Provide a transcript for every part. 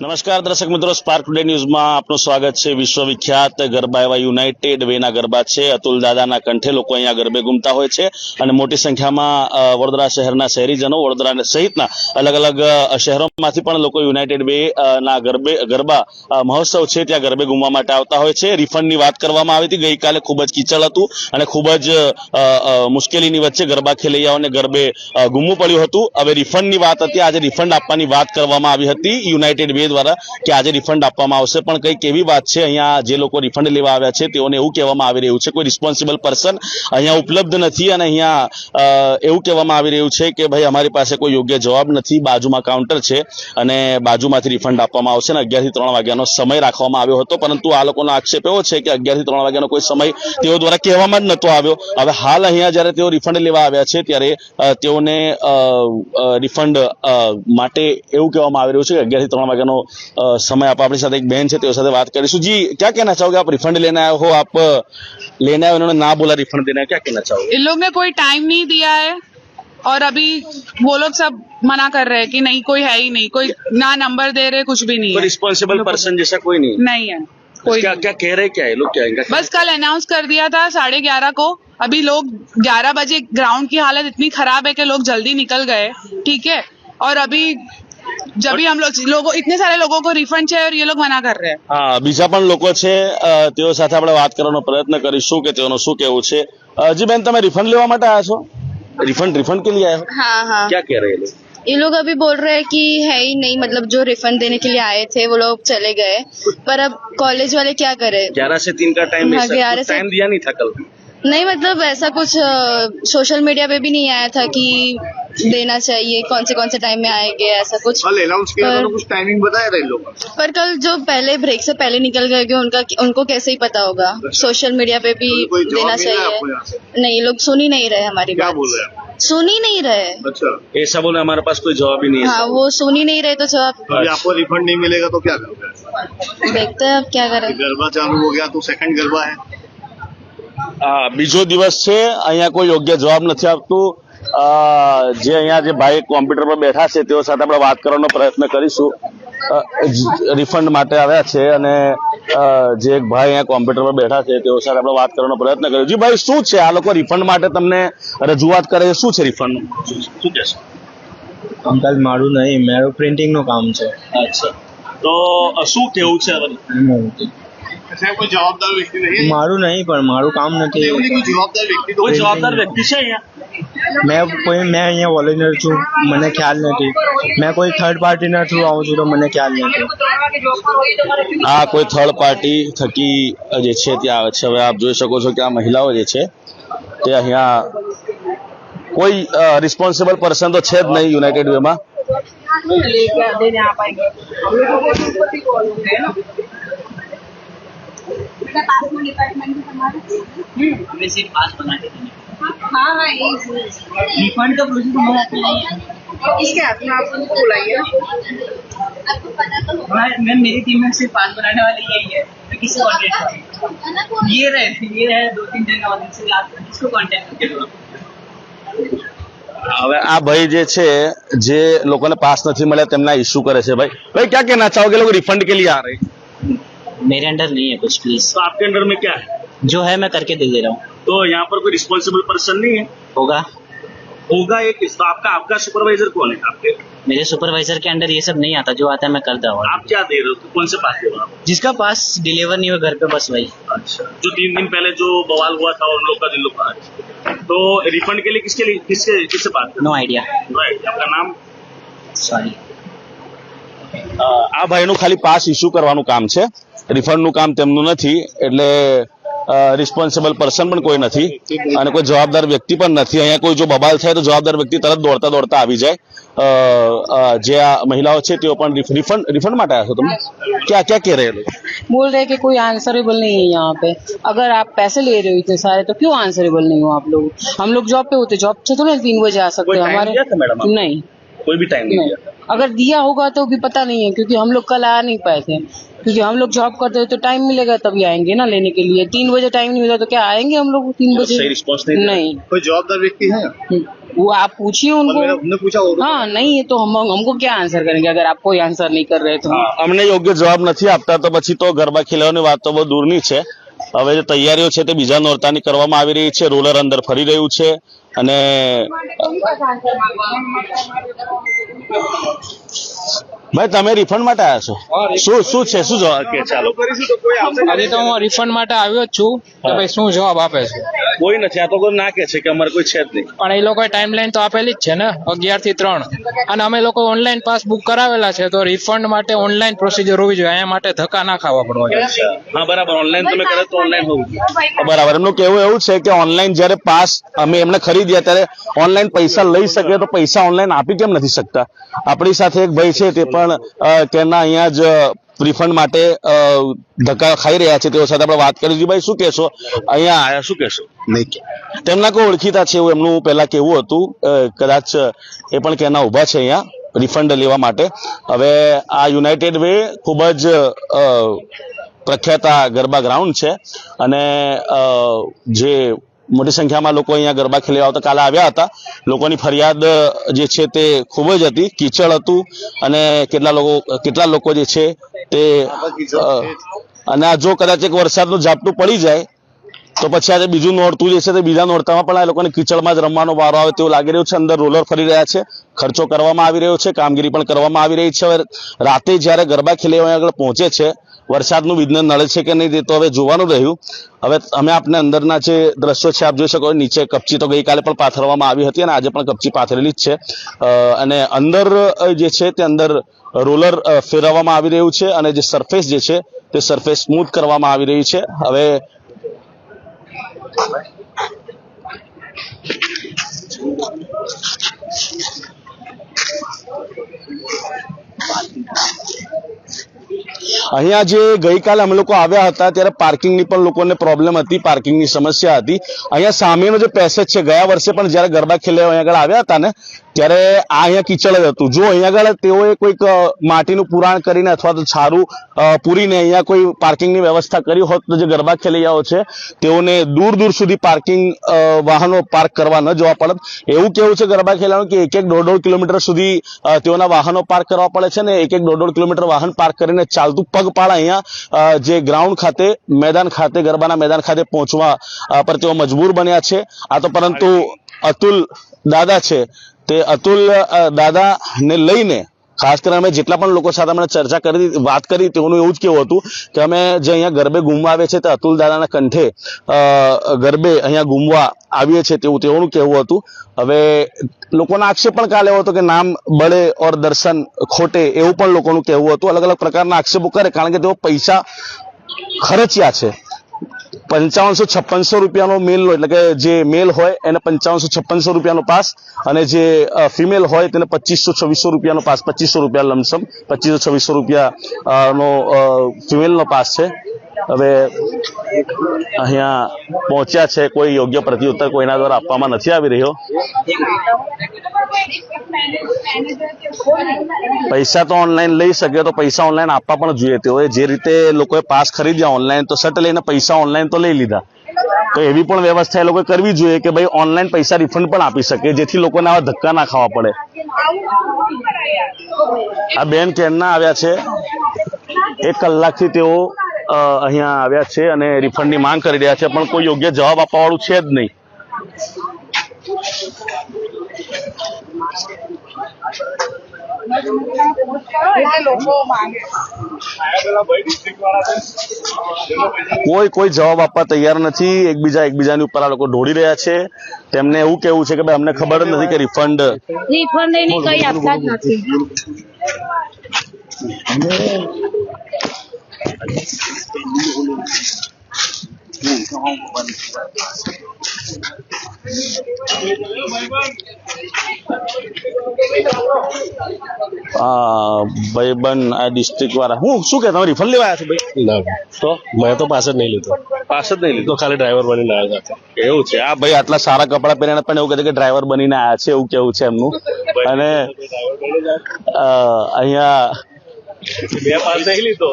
નમસ્કાર દર્શક મિત્રો સ્પાર્ક ટુડે ન્યૂઝમાં આપનું સ્વાગત છે. વિશ્વવિખ્યાત ગરબા એવા યુનાઇટેડ વેના ગરબા છે. અતુલ દાદાના કંઠે લોકો અહીંયા ગરબે ઘૂમતા હોય છે અને મોટી સંખ્યામાં વડોદરા શહેરના શહેરીજનો વડોદરા સહિતના અલગ અલગ શહેરોમાંથી પણ લોકો યુનાઇટેડ વે ના ગરબે, ગરબા મહોત્સવ છે ત્યાં ગરબે ઘૂમવા માટે આવતા હોય છે. રિફંડની વાત કરવામાં આવી હતી. ગઈકાલે ખૂબ જ કીચડ હતું અને ખૂબ જ મુશ્કેલીની વચ્ચે ગરબા ખેલૈયાઓને ગરબે ઘૂમવું પડ્યું હતું. હવે રિફંડની વાત હતી. આજે રિફંડ આપવાની વાત કરવામાં આવી હતી. યુનાઇટેડ વે દ્વારા કે આજે રિફંડ આપવામાં આવશે. પણ કંઈક એવી વાત છે, અહીંયા જે લોકો રિફંડ લેવા આવ્યા છે, તેઓને એવું કહેવામાં આવી રહ્યું છે, કોઈ રિસ્પોન્સિબલ પર્સન અહીંયા ઉપલબ્ધ નથી અને અહીંયા એવું કહેવામાં આવી રહ્યું છે કે ભાઈ અમારી પાસે કોઈ યોગ્ય જવાબ નથી, બાજુમાં કાઉન્ટર છે અને બાજુમાંથી રિફંડ આપવામાં આવશે અને અગિયારથી ત્રણ વાગ્યાનો સમય રાખવામાં આવ્યો હતો. પરંતુ આ લોકોનો આક્ષેપ એવો છે કે અગિયારથી ત્રણ વાગ્યાનો કોઈ સમય તેઓ દ્વારા કહેવામાં જ નહોતો આવ્યો. હવે હાલ અહીંયા જ્યારે તેઓ રિફંડ લેવા આવ્યા છે, ત્યારે તેઓને રિફંડ માટે એવું કહેવામાં આવી રહ્યું છે કે અગિયારથી ત્રણ વાગ્યાનો समय आप अपनी एक बहन એક तो बात તેઓ સાથે વાત કરીશું. જી ક્યાં કહેના लेना आए हो आप लेना आए उन्होंने ना बोला रिफंड देना क्या कहना चाहोगे इन लोग ने कोई टाइम नहीं दिया है और अभी वो लोग सब मना कर रहे हैं कि नहीं कोई है ही नहीं कोई ना नंबर दे रहे कुछ भी नहीं रिस्पॉन्सिबल पर्सन जैसा कोई नहीं नहीं है कोई क्या क्या कह रहे क्या है? लोग क्या बस कल अनाउंस कर दिया था साढ़े ग्यारह को। अभी लोग ग्यारह बजे ग्राउंड की हालत इतनी खराब है कि लोग जल्दी निकल गए ठीक है? और अभी जब भी हम लोग लोगों इतने सारे लोगों को रिफंड चाहिए और ये लोग मना कर रहे हैं હા બીજા પણ લોકો છે અ, તેઓ સાથે આપણે વાત કરવાનો પ્રયત્ન કરીશું કે તેઓનું શું કહેવું છે અ, જી બેન તમે રિફંડ લેવા માટે આવ્યા છો રિફંડ રિફંડ કે लिए आए हो हाँ हाँ क्या कह रहे हैं लोग ये लोग अभी बोल रहे हैं कि है ही नहीं मतलब जो रिफंड देने के लिए आए थे वो लोग चले गए पर अब कॉलेज वाले क्या करें ग्यारह से तीन का टाइम हाँ, 11 से- टाइम दिया नहीं था कल नहीं मतलब ऐसा कुछ सोशल मीडिया पे भी नहीं आया था कि देना चाहिए कौन से कौन से टाइम में आएँगे ऐसा कुछ। अनाउंस किया था तो पर- कुछ टाइमिंग बताया था इन लोगों ने पर कल जो पहले ब्रेक से पहले निकल गए उनका उनको कैसे ही पता होगा। सोशल मीडिया पे भी तो देना चाहिए। नहीं लोग सुन ही नहीं रहे हमारी क्या बात। बोल रहे हैं? सुन ही नहीं रहे। अच्छा। ऐसा बोले हमारे पास कोई जवाब ही नहीं है। हाँ वो सुन ही नहीं रहे तो जवाब। अभी आपको रिफंड नहीं मिलेगा तो क्या करोगे देखते हैं अब क्या करें। गरबा चालू हो गया तो सेकंड गरबा है। હા બીજો દિવસ છે અહીંયા કોઈ યોગ્ય જવાબ નથી આપતું. જે અહીંયા જે ભાઈ કોમ્પ્યુટર પર બેઠા છે તેઓ સાથે આપણે વાત કરવાનો પ્રયત્ન કરીશું. રિફંડ માટે આવ્યા છે અને જે એક ભાઈ અહીંયા કોમ્પ્યુટર પર બેઠા છે તેઓ સાથે આપણે વાત કરવાનો પ્રયત્ન કર્યો. જી ભાઈ શું છે? આ લોકો રિફંડ માટે તમને રજૂઆત કરે છે? શું છે રિફંડ? શું કહેશો? અંકલ મારું નહીં મારું પ્રિન્ટિંગનું કામ છે. અચ્છા. તો શું કેવું છે સાહેબ કોઈ જવાબદાર વ્યક્તિ નહીં. મારું નહીં પણ મારું કામ નથી. એવું નહીં કોઈ જવાબદાર વ્યક્તિ કોઈ જવાબદાર વ્યક્તિ છે અહીંયા? મેં કોઈ મેં અહીંયા વોલેન્ટિયર છું મને ખ્યાલ નથી. મેં કોઈ થર્ડ પાર્ટીના થ્રુ આવું છું તો મને ખ્યાલ નથી. આ કોઈ થર્ડ પાર્ટી થકી જે છે ત્યાં આવે છે. હવે આપ જોઈ શકો છો કે આ મહિલાઓ જે છે તે અહીંયા કોઈ રિસ્પોન્સિબલ પર્સન તો છે જ નહીં યુનાઇટેડ વેમાં हमें सिर्फ़ हम्म, पास बना के देने हाँ। हाँ रिफंड का प्रोसेस नहीं इसके हाथ में आपको बुलाइए मैम मेरी टीम में सिर्फ़ पास बनाने यही है मैं कॉन्टेक्ट ये रहे ये रहे दो तीन और इनसे किसको कॉन्टेक्ट करके लोग रिफंड के लिए आ रहे मेरे अंडर नहीं है कुछ प्लीज तो आपके अंडर में क्या है जो है मैं करके दे दे रहा हूँ तो यहाँ पर कोई रिस्पॉन्सिबल पर्सन नहीं है होगा होगा एक तो आपका आपका सुपरवाइजर कौन है आपके मेरे सुपरवाइजर के अंडर ये सब नहीं आता जो आता है मैं कर दूँ आप क्या दे रहे हो कौन से पास दे रहे हो आप जिसका पास डिलीवर नहीं हुआ घर पे बस वही अच्छा जो तीन दिन पहले जो बवाल हुआ था उन लोग का दिल का तो रिफंड के लिए किसके लिए किसके किससे बात नो आइडिया राइट आपका नाम सॉरी અ, આ ભાઈનું ખાલી પાસ ઇસ્યુ કરવાનું કામ છે રિફંડનું કામ તેમનું નથી એટલે રિસ્પોન્સિબલ પર્સન પણ કોઈ નથી અને કોઈ જવાબદાર વ્યક્તિ પણ નથી અહીંયા કોઈ જો બબાલ થાય તો જવાબદાર વ્યક્તિ તરત દોડતા દોડતા આવી જાય અ, અ, જે આ મહિલાઓ છે તેઓ પણ રિફંડ રિફંડ માટે આવ્યા છો તમે ક્યાં ક્યાં કહે રહે લોકો बोल रहे हैं कि कोई आंसरेबल नहीं है यहाँ पे अगर आप पैसे ले रहे हो इतने सारे तो क्यों आंसरेबल नहीं हो आप लोग हम लोग जॉब पे होते जॉब से थोड़ा तीन बजे आ सकते कोई हैं time हमारे दिया था मैडम आपको? नहीं कोई भी टाइम नहीं नहीं दिया था अगर दिया होगा तो भी पता नहीं है क्योंकि हम लोग कल आ नहीं पाए थे क्योंकि हम लोग जॉब करते हैं तो टाइम मिलेगा तभी आएंगे ना लेने के लिए तीन बजे टाइम नहीं मिला तो क्या आएंगे हम लोग तीन बजे सही रिस्पॉन्स नहीं दे रहे। नहीं कोई जवाबदार व्यक्ति है हम्म। वो आप पूछिए मैंने उनको हमने पूछा होगा हाँ नहीं ये तो हम हमको क्या आंसर करेंगे अगर आप कोई आंसर नहीं कर रहे तो અમને યોગ્ય જવાબ નથી આપતા તો પછી તો ગરબા ખેલવાની વાત તો બહુ દૂરની છે હવે જે તૈયારીઓ છે તે બીજા નોરતાની કરવામાં આવી રહી છે રોલર અંદર ફરી રહ્યું છે અને ભાઈ તમે રિફંડ માટે આવ્યા છો? શું શું છે? શું જવાબ કે ચાલો. આજે તો હું રિફંડ માટે આવ્યો જ છું કે ભાઈ શું જવાબ આપે છે? કોઈ નથી. આ તો કોઈ ના કે છે કે અમારે કોઈ છે જ નહીં. પણ એ લોકોએ ટાઈમલાઈન તો આપેલી જ છે ને અગિયારથી ત્રણ. અને અમે લોકો ઓનલાઈન પાસ બુક કરાવેલા છે તો રિફંડ માટે ઓનલાઈન પ્રોસિજર હોવી જોઈએ. એના માટે ધક્કા ના ખાવા પડવા જોઈએ. હા બરાબર. ઓનલાઈન તમે કરે તો ઓનલાઈન હોવું જોઈએ. બરાબર. એમનું કહેવું એવું છે કે ઓનલાઈન જ્યારે પાસ અમે એમને ખરીદ્યા ત્યારે ઓનલાઈન પૈસા લઈ શકે તો પૈસા ઓનલાઈન આપી કેમ નથી શકતા? આપણી સાથે એક ભાઈ છે તે પણ તેના અહીંયા જ રિફંડ માટે ધક્કા ખાઈ રહ્યા છે તેઓ સાથે આપણે વાત કરી. ભાઈ શું કહેશો? અહીંયા આયા શું કહેશો? નહીં તેમના કોઈ ઓળખીતા છે એવું? એમનું પહેલા કેવું હતું? કદાચ એ પણ કહેના ઊભા છે અહીંયા રિફંડ લેવા માટે. હવે આ યુનાઇટેડ વે ખૂબ જ પ્રખ્યાત ગરબા ગ્રાઉન્ડ છે. અને જે મોટી સંખ્યામાં લોકો અહીંયા ગરબા ખેલવા આવતા આવ્યા હતા. લોકોની ફરિયાદ જે છે તે ખૂબ જ હતી. કીચડ હતું અને કેટલા લોકો કેટલા લોકો જે છે તે અને આ જો કદાચ એક વરસાદનું ઝાપટું પડી જાય, તો પછી આજે બીજું નોરતું જે છે તે બીજા નોરતામાં પણ આ લોકોને કીચડમાં જ રમવાનો વારો આવે તેવું લાગી રહ્યું છે. અંદર રોલર ફરી રહ્યા છે. ખર્ચો કરવામાં આવી રહ્યો છે. કામગીરી પણ કરવામાં આવી રહી છે. હવે રાતે જ્યારે ગરબા ખેલી આગળ પહોંચે છે વરસાદનું વિઘ્ન નળે છે કે નહીં તે તો હવે જોવાનું રહ્યું. હવે અમે આપને અંદરના જે દ્રશ્યો છે, આપ જોઈ શકો નીચે કપચી તો ગઈકાલે પણ પાથરવામાં આવી હતી અને આજે પણ કપચી પાથરેલી જ છે. અને અંદર જે છે તે અંદર રોલર ફેરવવામાં આવી રહ્યું છે અને જે સરફેસ જે છે તે સરફેસ સ્મૂથ કરવામાં આવી રહી છે. હવે અહીંયા જે ગઈકાલે અમે લોકો આવ્યા હતા, ત્યારે પાર્કિંગની પણ લોકોને પ્રોબ્લેમ હતી, પાર્કિંગની સમસ્યા હતી. અહીંયા સામેનો જે પેસેજ છે, ગયા વર્ષે પણ જ્યારે ગરબા ખેલે અહીંયા આગળ આવ્યા હતા ને ત્યારે આ અહીંયા કીચડ જ હતું. જો અહીંયા આગળ તેઓએ કોઈક માટીનું પુરાણ કરીને અથવા તો છારું પૂરીને અહીંયા કોઈ પાર્કિંગની વ્યવસ્થા કરી હોત તો જે ગરબા ખેલૈયાઓ છે, તેઓને દૂર દૂર સુધી પાર્કિંગ વાહનો પાર્ક કરવા ન જવા પડત. એવું કેવું છે ગરબા ખેલાનું કે એક એક દોઢ દોઢ કિલોમીટર સુધી તેઓના વાહનો પાર્ક કરવા પડે છે ને એક એક દોઢ દોઢ કિલોમીટર વાહન પાર્ક કરીને ચાલતું પગપાળા અહીંયા જે ગ્રાઉન્ડ ખાતે, મેદાન ખાતે, ગરબાના મેદાન ખાતે પહોંચવા પર તેઓ મજબૂર બન્યા છે. આ તો પરંતુ અતુલ દાદા છે. તે અતુલ દાદાને લઈને, ખાસ કરીને અમે જેટલા પણ લોકો સાથે અમે ચર્ચા કરી, વાત કરી, તેઓનું એવું જ કેવું હતું કે અમે જે અહીંયા ગરબે ગુમવા આવે છે તે અતુલ દાદાના કંઠે ગરબે અહીંયા ગુમવા આવીએ છીએ તેવું તેઓનું કહેવું હતું. હવે લોકોના આક્ષેપ પણ કાલે હતો કે નામ બળે ઓર દર્શન ખોટે એવું પણ લોકોનું કહેવું હતું. અલગ અલગ પ્રકારના આક્ષેપો કરે, કારણ કે તેઓ પૈસા ખર્ચ્યા છે. પંચાવનસો છપ્પનસો રૂપિયાનો મેલ એટલે કે જે મેલ હોય એને પંચાવનસો છપ્પનસો રૂપિયાનો પાસ અને જે ફિમેલ હોય તેને પચીસો છવ્વીસો રૂપિયાનો પાસ, પચીસો રૂપિયા લમસમ પચીસો છવ્વીસો રૂપિયા નો ફિમેલનો પાસ છે. હવે અહીંયા પહોંચ્યા છે કોઈ યોગ્ય પ્રત્યુત્તર કોઈના દ્વારા આપવામાં નથી આવી રહ્યો. પૈસા તો ઓનલાઈન લઈ શકે, તો પૈસા ઓનલાઈન આપવા પણ જોઈએ. તેઓએ જે રીતે લોકોએ પાસ ખરીદ્યા ઓનલાઈન તો સટ લઈને પૈસા ઓનલાઈન તો લઈ લીધા. તો એવી પણ વ્યવસ્થા એ લોકોએ કરવી જોઈએ કે ભાઈ ઓનલાઈન પૈસા રિફંડ પણ આપી શકે, જેથી લોકોને આવા ધક્કા ના ખાવા પડે. આ બેન કેરના આવ્યા છે? એક કલાકથી તેઓ અહીંયા આવ્યા છે અને રિફંડની માંગ કરી રહ્યા છે, પણ કોઈ યોગ્ય જવાબ આપવાવાળું છે જ નહીં. કોઈ કોઈ જવાબ આપવા તૈયાર નથી. એકબીજા એકબીજાની ઉપર આ લોકો ઢોળી રહ્યા છે. તેમને એવું કેવું છે કે ભાઈ અમને ખબર જ નથી કે રિફંડ રિફંડ એની કઈ આપતા જ નથી. આ ભાઈબંધ આ ડિસ્ટ્રિક્ટ વાળા. હું શું કે તમારી રિફંડ લેવા આવ્યા છો ભાઈ. ના તો? મેં તો પાસ જ નહીં લીધો. પાસ જ નહીં લીધો. ખાલી ડ્રાઈવર બનીને આવ્યા હતા. એવું છે. આ ભાઈ આટલા સારા કપડા પહેરીને પણ એવું કહે છે કે ડ્રાઈવર બનીને આવ્યા છે એવું કેવું છે એમનું? અને અ, અહીંયા બે પાસ નહીં લીધો.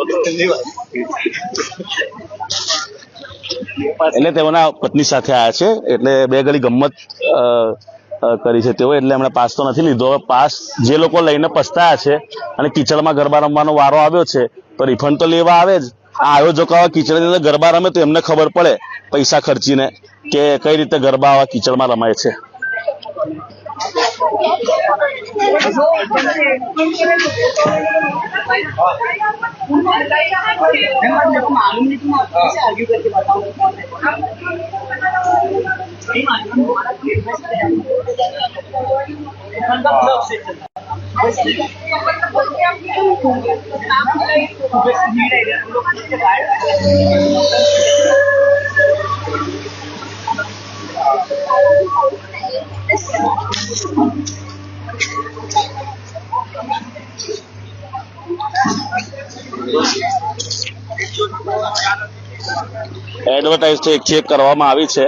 એટલે તેઓના પત્ની સાથે આવ્યા છે. એટલે બે ઘડી ગમત કરી છે. તેઓ એટલે એમણે પાસ તો નથી લીધો. પાસ જે લોકો લઈને પસ્તાયા છે અને કિચડમાં ગરબા રમવાનો વારો આવ્યો છે, તો રિફંડ તો લેવા આવે જ. આ આયોજકો કિચડની અંદર ગરબા રમે તો એમને ખબર પડે પૈસા ખર્ચીને કે કઈ રીતે ગરબા આવા કિચડમાં રમાય છે. એડવર્ટાઇઝ ચેક કરવામાં આવી છે.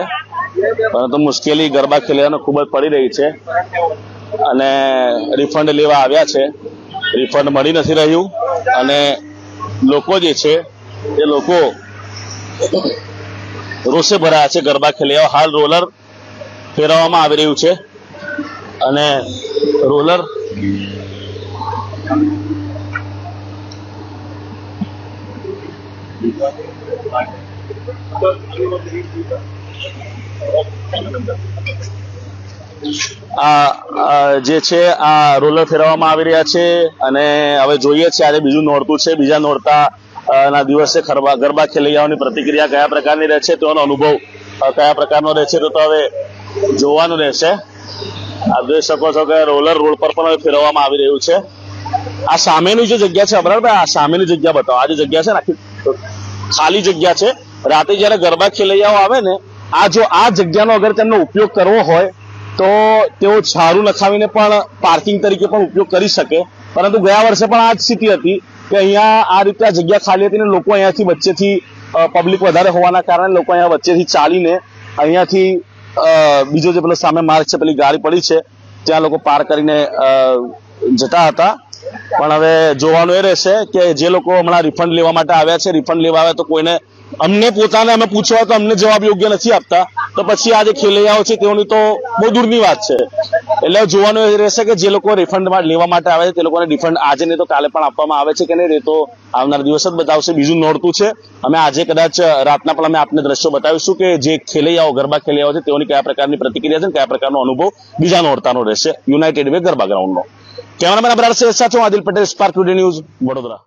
પરંતુ મુશ્કેલી ગરબા ખેલવાનો ખૂબ જ પડી રહી છે અને રિફંડ લેવા આવ્યા છે. રિફંડ મળી નથી રહ્યું અને લોકો જે છે, એ લોકો રોષે ભરાયા છે ગરબા ખેલ્યા હાલ રોલર ફેરવવામાં આવી રહ્યું છે અને રોલર આ આ જે છે, આ રોલર ફેરવવામાં આવી રહ્યા છે અને હવે જોઈએ છે આજે બીજું નોરતું છે, બીજા નોરતા ના દિવસે ગરબા ગરબા ખેલૈયાઓની પ્રતિક્રિયા કયા પ્રકારની રહેશે તેનો અનુભવ કયા પ્રકારનો રહેશે તો હવે જોવાનું રહેશે. આપ જોઈ શકો છો કે રોલર રોડ પર પણ હવે ફેરવવામાં આવી રહ્યું છે. આ સામેની જે જગ્યા છે અમરાભાઈ આ સામેની જગ્યા બતાવો. આ જે જગ્યા છે ને ખાલી જગ્યા છે. રાતે જ્યારે ગરબા ખેલૈયાઓ આવે ને આ જો આ જગ્યાનો અગર તેમનો ઉપયોગ કરવો હોય, તો તેઓ ઝાડુ નખાવીને પણ પાર્કિંગ તરીકે પણ ઉપયોગ કરી શકે. પરંતુ ગયા વર્ષે પણ આ જ સ્થિતિ હતી કે અહીંયા આ રીતે આ જગ્યા ખાલી હતી ને લોકો અહીંયાથી વચ્ચેથી પબ્લિક વધારે હોવાના કારણે લોકો અહીંયા વચ્ચેથી ચાલીને અહીંયાથી બીજો જે પેલો સામે માર્ગ છે, પેલી ગાડી પડી છે, ત્યાં લોકો પાર કરીને જતા હતા. પણ હવે જોવાનું એ રહેશે કે જે લોકો હમણાં રિફંડ લેવા માટે આવ્યા છે રિફંડ લેવા આવ્યા તો કોઈને અમને પોતાને અમે પૂછવા તો અમને જવાબ યોગ્ય નથી આપતા. તો પછી આ જે ખેલૈયાઓ છે તેઓની તો બહુ દૂરની વાત છે. એટલે જોવાનું એ રહેશે કે જે લોકો રિફંડ લેવા માટે આવે છે તે લોકોને રિફંડ આજે નહીં તો કાલે પણ આપવામાં આવે છે કે નહીં એ તો આવનાર દિવસ જ બતાવશે. બીજું નોડતું છે. અમે આજે કદાચ રાતના પણ અમે આપને દ્રશ્યો બતાવીશું કે જે ખેલૈયાઓ, ગરબા ખેલૈયાઓ છે તેઓની કયા પ્રકારની પ્રતિક્રિયા છે અને કયા પ્રકારનો અનુભવ બીજા નોડતાનો રહેશે. યુનાઇટેડ વે ગરબા ગ્રાઉન્ડનો કેમેરામેન અબરાર શેર સાથે હું Adil Patel spark today news Vadodara.